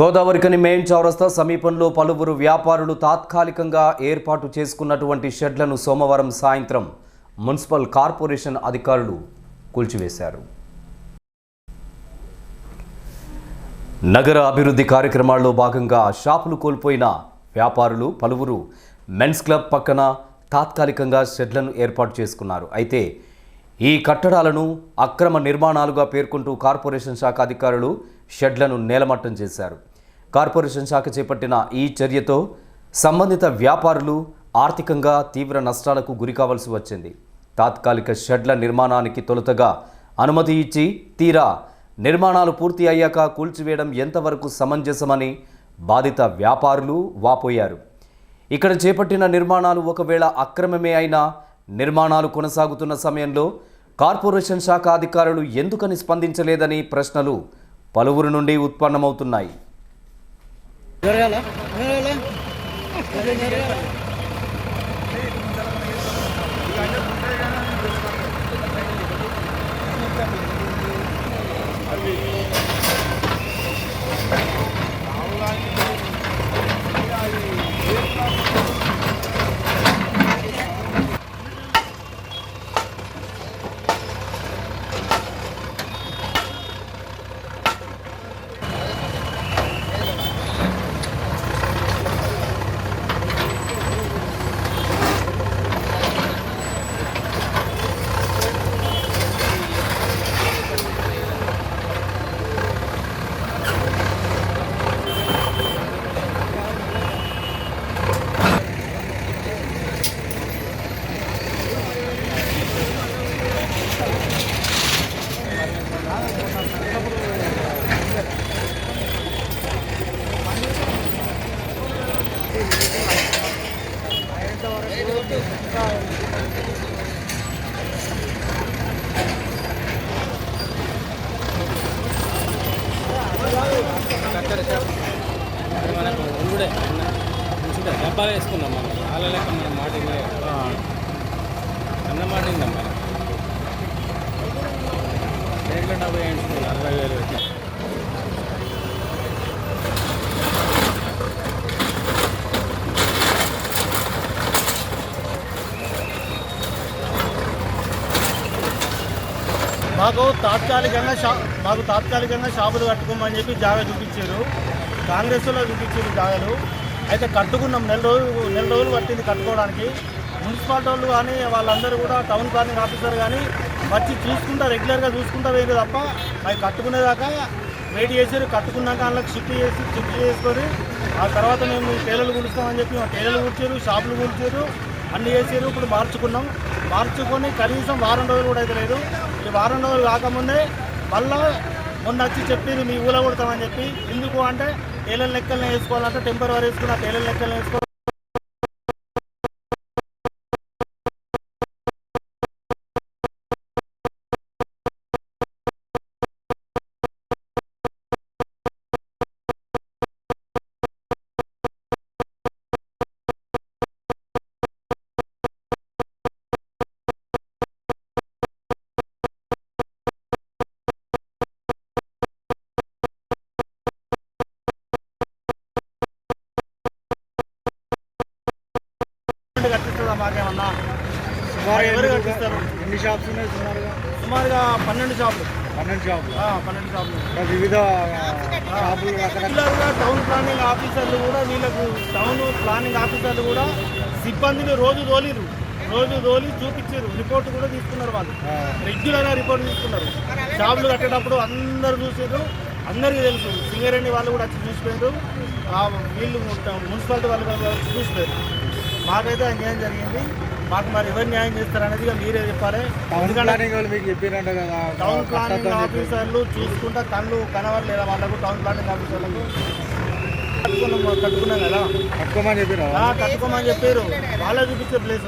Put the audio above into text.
Godavarikhani main చౌరస్తా సమీపంలో పలువురు వ్యాపారులు తాత్కాలికంగా ఏర్పాటు చేసుకున్నటువంటి షెడ్లను సోమవారం సాయంత్రం మున్సిపల్ కార్పొరేషన్ అధికారులు కూల్చివేశారు. నగర అభివృద్ధి కార్యక్రమాల్లో భాగంగా షాపులు కోల్పోయిన వ్యాపారులు పలువురు మెన్స్ క్లబ్ పక్కన తాత్కాలికంగా షెడ్లను ఏర్పాటు చేసుకున్నారు. అయితే ఈ కట్టడాలను అక్రమ నిర్మాణాలుగా పేర్కొంటూ కార్పొరేషన్ శాఖ అధికారులు షెడ్లను నేలమట్టం చేశారు. కార్పొరేషన్ శాఖ చేపట్టిన ఈ చర్యతో సంబంధిత వ్యాపారులు ఆర్థికంగా తీవ్ర నష్టాలకు గురికావలసి వచ్చింది. తాత్కాలిక షెడ్ల నిర్మాణానికి తొలుతగా అనుమతి ఇచ్చి తీరా నిర్మాణాలు పూర్తి అయ్యాక కూల్చివేయడం ఎంతవరకు సమంజసమని బాధిత వ్యాపారులు వాపోయారు. ఇక్కడ చేపట్టిన నిర్మాణాలు ఒకవేళ అక్రమమే అయినా నిర్మాణాలు కొనసాగుతున్న సమయంలో కార్పొరేషన్ శాఖ అధికారులు ఎందుకని స్పందించలేదని ప్రశ్నలు పలువురు నుండి ఉత్పన్నమవుతున్నాయి. Nereye lan? Nereye lan? Nereye lan? మనకు ఉండే మంచిగా డబ్బాలు వేసుకుందాం మనం వాళ్ళ లెక్క మనం మాట అన్న మాట రేట్ల డబ్బా మాకు తాత్కాలికంగా షా మాకు తాత్కాలికంగా షాపులు కట్టుకోమని చెప్పి జాగా చూపించారు. కాంగ్రెస్లో చూపించారు జాగాలు. అయితే కట్టుకున్నాం. నెల రోజులు నెల రోజులు పట్టింది కట్టుకోవడానికి. మున్సిపాలిటీ వాళ్ళు కానీ వాళ్ళందరూ కూడా టౌన్ ప్లానింగ్ ఆఫీసర్ కానీ వచ్చి చూసుకుంటా రెగ్యులర్గా చూసుకుంటా వేరు తప్ప అవి కట్టుకునేదాకా వెయిట్ చేసారు కట్టుకున్నాక అందులో షిఫ్ట్ చేసి షిఫ్ట్ చేసుకొని ఆ తర్వాత మేము టేలర్లు కూలుస్తామని చెప్పి మా కూర్చారు షాపులు కూర్చారు అన్నీ చేసారు ఇప్పుడు మార్చుకున్నాం. మార్చుకొని కనీసం వారం రోజులు కూడా అయితే లేదు. ఈ వారం రోజులు కాకముందే మళ్ళా మొన్న వచ్చి చెప్పింది మీ ఊళ్ళో కొడతామని చెప్పి. ఎందుకు అంటే టైలర్ లెక్కలను వేసుకోవాలంటే టెంపరీ వేసుకున్న టైలర్ లెక్కలను వేసుకోవాలి కట్టిస్తుందా మాకేమన్నా ఎవరు కట్టిస్తారు? ఎన్ని షాప్స్ ఉన్నాయి సుమారుగా? సుమారుగా పన్నెండు షాపులు. పన్నెండు షాపులు? పన్నెండు షాపులు. వివిధ షాపులు రెగ్యులర్గా టౌన్ ప్లానింగ్ ఆఫీసర్లు కూడా వీళ్ళకు టౌన్ ప్లానింగ్ ఆఫీసర్లు కూడా సిబ్బందిని రోజు తోలిరు. రోజు తోలి చూపించారు. రిపోర్ట్ కూడా తీసుకున్నారు వాళ్ళు. రెగ్యులర్గా రిపోర్ట్ తీసుకున్నారు. షాపులు కట్టేటప్పుడు అందరు చూసారు. అందరికీ తెలుసు. సింగరేణి వాళ్ళు కూడా వచ్చి చూసిపోయారు. ఆ వీళ్ళు మున్సిపాలిటీ వాళ్ళు చూసిపోయారు. మాకైతే అన్యాయం జరిగింది. మాకు మరి ఎవరు న్యాయం చేస్తారనేది మీరే చెప్పాలి. Town planning. ఆఫీసర్లు చూసుకుంటా కళ్ళు కనవట్లేదా వాళ్ళకు? టౌన్ ప్లానింగ్ ఆఫీసర్లకు కట్టుకున్నాం కట్టుకున్నాం కదా. కట్టుకోమని చెప్పారు? ఆ, కట్టుకోమని చెప్పారు. వాళ్ళే చూపించే ప్లేస్